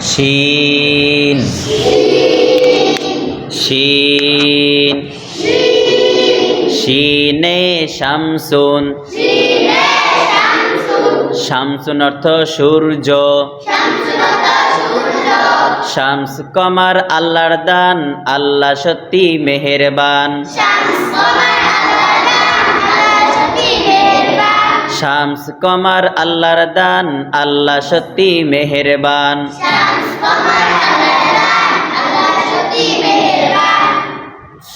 শিন। শিন। শিনে শামসুন। শামসুন অর্থ সূর্য। শামস কমার আল্লাহর দান আল্লাহ সত্যি মেহেরবান। শামস কমার আল্লাহর দান আল্লাহ সত্যি মেহেরবান।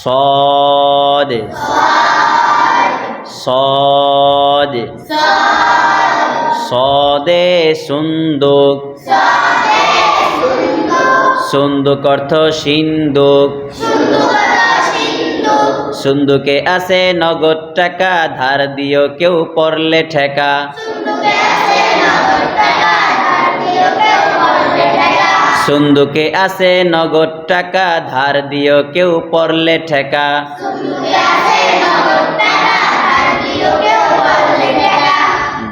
সদ। সদ। সদে সুন্দুক। সুন্দুক। অর্থ সিন্ধুক সুন্দুকে আছে নগদ টাকা ধার দিও কেউ পড়লে ঠেকা। সুন্দুকে আছে নগদ টাকা ধার দিও কেউ পড়লে ঠেকা।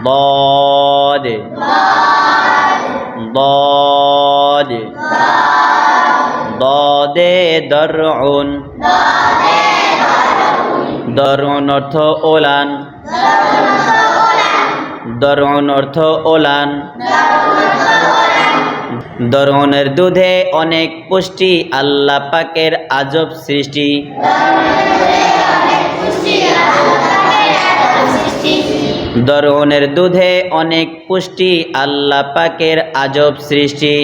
বদ। বদ। দদে দরউন। দরউন অর্থ ওলান। দরুন অর্থ ওলান। দরনের দুধে অনেক পুষ্টি, আল্লাহ পাকের আজব সৃষ্টি। দরনের দুধে অনেক পুষ্টি, আল্লাহ পাকের আজব সৃষ্টি।